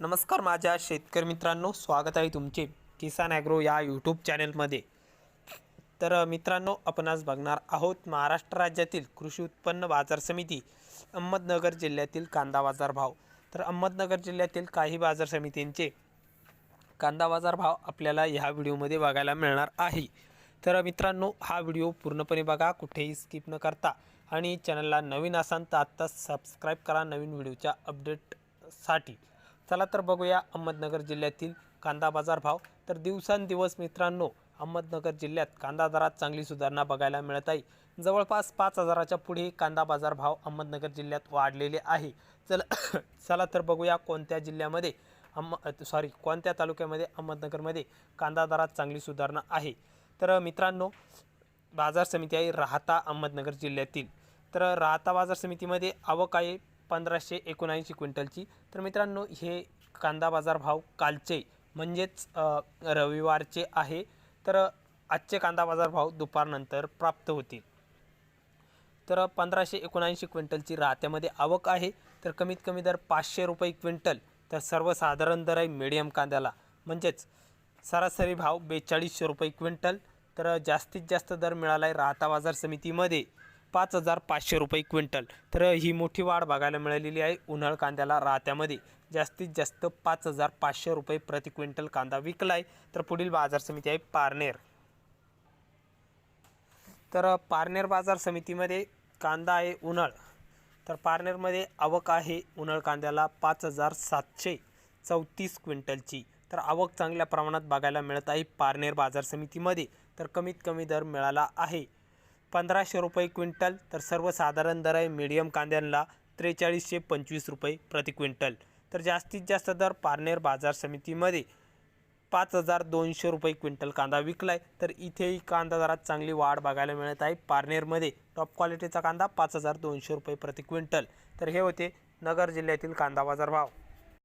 नमस्कार माझ्या शेतकरी मित्रांनो स्वागत आहे तुमचे किसान ॲग्रो या यूट्यूब चॅनलमध्ये. तर मित्रांनो आपण आज बघणार आहोत महाराष्ट्र राज्यातील कृषी उत्पन्न बाजार समिती अहमदनगर जिल्ह्यातील कांदा बाजार भाव. तर अहमदनगर जिल्ह्यातील काही बाजार समितींचे कांदा बाजार भाव आपल्याला ह्या व्हिडिओमध्ये बघायला मिळणार आहे. तर मित्रांनो हा व्हिडिओ पूर्णपणे बघा कुठेही स्किप न करता. आणि चॅनलला नवीन असाल तर आत्ताच सबस्क्राईब करा नवीन व्हिडिओच्या अपडेटसाठी. चला तर बघूया अहमदनगर जिल्ह्यातील कांदा बाजार भाव. तर दिवसांदिवस मित्रांनो अहमदनगर जिल्ह्यात कांदा दरात चांगली सुधारणा बघायला मिळत आहे. जवळपास पाच हजाराच्या पुढे कांदा बाजार भाव अहमदनगर जिल्ह्यात वाढलेले आहे. चला चला तर बघूया कोणत्या जिल्ह्यामध्ये अम सॉरी कोणत्या तालुक्यामध्ये अहमदनगरमध्ये कांदा दरात चांगली सुधारणा आहे. तर मित्रांनो बाजार समिती आहे राहता अहमदनगर जिल्ह्यातील. तर राहता बाजार समितीमध्ये आवक आहे पंधराशे एकोणऐंशी क्विंटलची. तर मित्रांनो हे कांदा बाजार भाव कालचे म्हणजेच रविवारचे आहे. तर आजचे कांदा बाजार भाव दुपारनंतर प्राप्त होतील. तर पंधराशे एकोणऐंशी क्विंटलची राहत्यामध्ये आवक आहे. तर कमीत कमी दर पाचशे रुपये क्विंटल. तर सर्वसाधारण दर आहे मिडियम कांद्याला. म्हणजेच सरासरी भाव बेचाळीसशे रुपये क्विंटल. तर जास्तीत जास्त दर मिळाला आहे राहता बाजार समितीमध्ये. पाच हजार पाचशे रुपये क्विंटल. तर ही मोठी वाढ बघायला मिळालेली आहे उन्हाळ कांद्याला राहत्यामध्ये. जास्तीत जास्त पाच हजार पाचशे रुपये प्रति क्विंटल कांदा विकला आहे तर पुढील बाजार समिती आहे पारनेर. तर पारनेर बाजार समितीमध्ये कांदा आहे उन्हाळ. तर पारनेरमध्ये आवक आहे उन्हाळ कांद्याला पाच हजार सातशे चौतीस क्विंटलची. तर आवक चांगल्या प्रमाणात बघायला मिळत आहे पारनेर बाजार समितीमध्ये. तर कमीत कमी दर मिळाला आहे. पंधराशे रुपये क्विंटल तर सर्वसाधारण दर आहे मीडियम कांद्यांना त्रेचाळीसशे पंचवीस रुपये प्रति क्विंटल. तर जास्तीत जास्त दर पारनेर बाजार समितीमध्ये पाच हजार दोनशे रुपये क्विंटल कांदा विकलाय. तर इथेही कांदा दरात चांगली वाढ बघायला मिळत आहे. पारनेरमध्ये टॉप क्वालिटीचा कांदा पाच हजार दोनशे रुपये प्रति क्विंटल. तर हे होते नगर जिल्ह्यातील कांदा बाजार भाव.